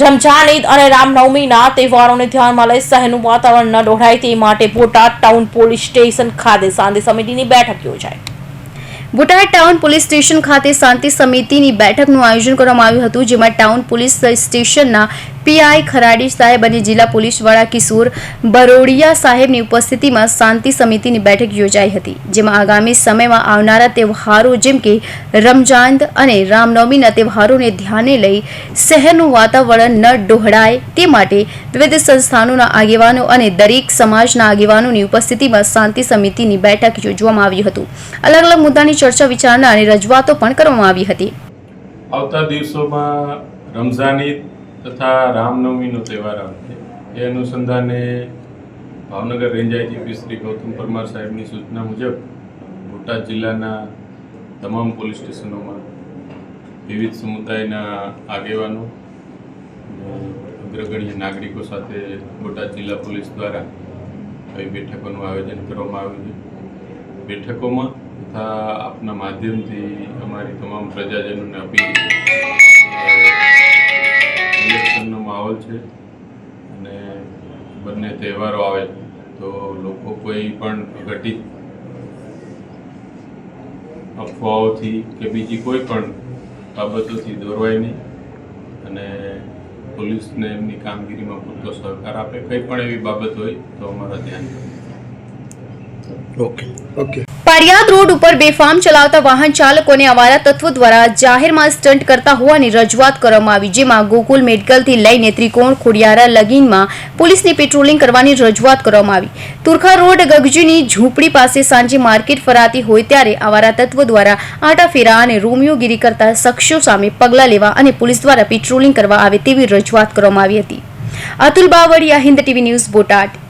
રમઝાન ઈદ અને રામનવમીના તહેવારોને ધ્યાનમાં લઈ શહેરનું વાતાવરણ ન ડોળાય તે માટે બોટાદ ટાઉન પોલીસ સ્ટેશન ખાતે શાંતિ સમિતિની બેઠક યોજાઈ. બોટાદ ટાઉન પોલીસ સ્ટેશન ખાતે શાંતિ સમિતિની બેઠકનું આયોજન કરવામાં આવ્યું હતું, જેમાં ટાઉન પોલીસ સ્ટેશનના પીઆઈ ખરાડી સાહેબ અને જિલ્લા પોલીસ વડા કિશોર બરોડિયા સાહેબની ઉપસ્થિતિમાં શાંતિ સમિતિની બેઠક યોજાઈ હતી, જેમાં આગામી સમયમાં આવનારા તહેવારો જેમ કે રમજાન અને રામનવમીના તહેવારોને ધ્યાને લઈ શહેરનું વાતાવરણ ન ડોહળાય તે માટે વિવિધ સંસ્થાનોના આગેવાનો અને દરેક સમાજના આગેવાનોની ઉપસ્થિતિમાં શાંતિ સમિતિની બેઠક યોજવામાં આવ્યું હતું. અલગ અલગ મુદ્દાની ચર્ચા વિચારણા અને રજૂઆતો પણ કરવામાં આવી હતી. આવતા દિવસોમાં રમઝાન ઈદ તથા રામનવમીનો તહેવાર આવશે. એ અનુસંધાને ભાવનગર રેન્જ આઈજીપી શ્રી ગૌતમ પરમાર સાહેબની સૂચના મુજબ બોટાદ જિલ્લાના તમામ પોલીસ સ્ટેશનોમાં વિવિધ સમુદાયના આગેવાનો અગ્રગણ્ય નાગરિકો સાથે બોટાદ જિલ્લા પોલીસ દ્વારા આવી બેઠકોનું આયોજન કરવામાં આવ્યું છે. બેઠકોમાં તથા આપના માધ્યમથી અમારી તમામ પ્રજાજનોને અપીલ છે અને બંને તહેવારો આવે તો લોકો કોઈ પણ ઘટિત અફવાઓથી કે બીજી કોઈ પણ બાબતોથી દોરવાય નહીં અને પોલીસને એમની કામગીરીમાં પૂરતો સહકાર આપે. કંઈ પણ એવી બાબત હોય તો અમારા ધ્યાન ઓકે ઓકે પારિયાદ રોડ ઉપર બેફામ ચલાવતા વાહન ચાલકોને અમારા તત્વો દ્વારા જાહેરમાં સ્ટન્ટ કરતા હોવાની રજૂઆત કરવામાં આવી જેમાં ગોકુલ મેડિકલથી લઈને ત્રિકોણ ખોડિયારા લગીનમાં પોલીસની પેટ્રોલિંગ કરવાની રજૂઆત કરવામાં આવી. તુરખા રોડ ગગજીની ઝૂંપડી પાસે સાંજે માર્કેટ ફરાતી હોય ત્યારે અવારા તત્વો દ્વારા આટાફેરા અને રોમિયોગીરી કરતા શખ્સો સામે પગલાં લેવા અને પોલીસ દ્વારા પેટ્રોલિંગ કરવા આવે તેવી રજૂઆત કરવામાં આવી હતી. Atul Bavaliya Hind TV news Botad.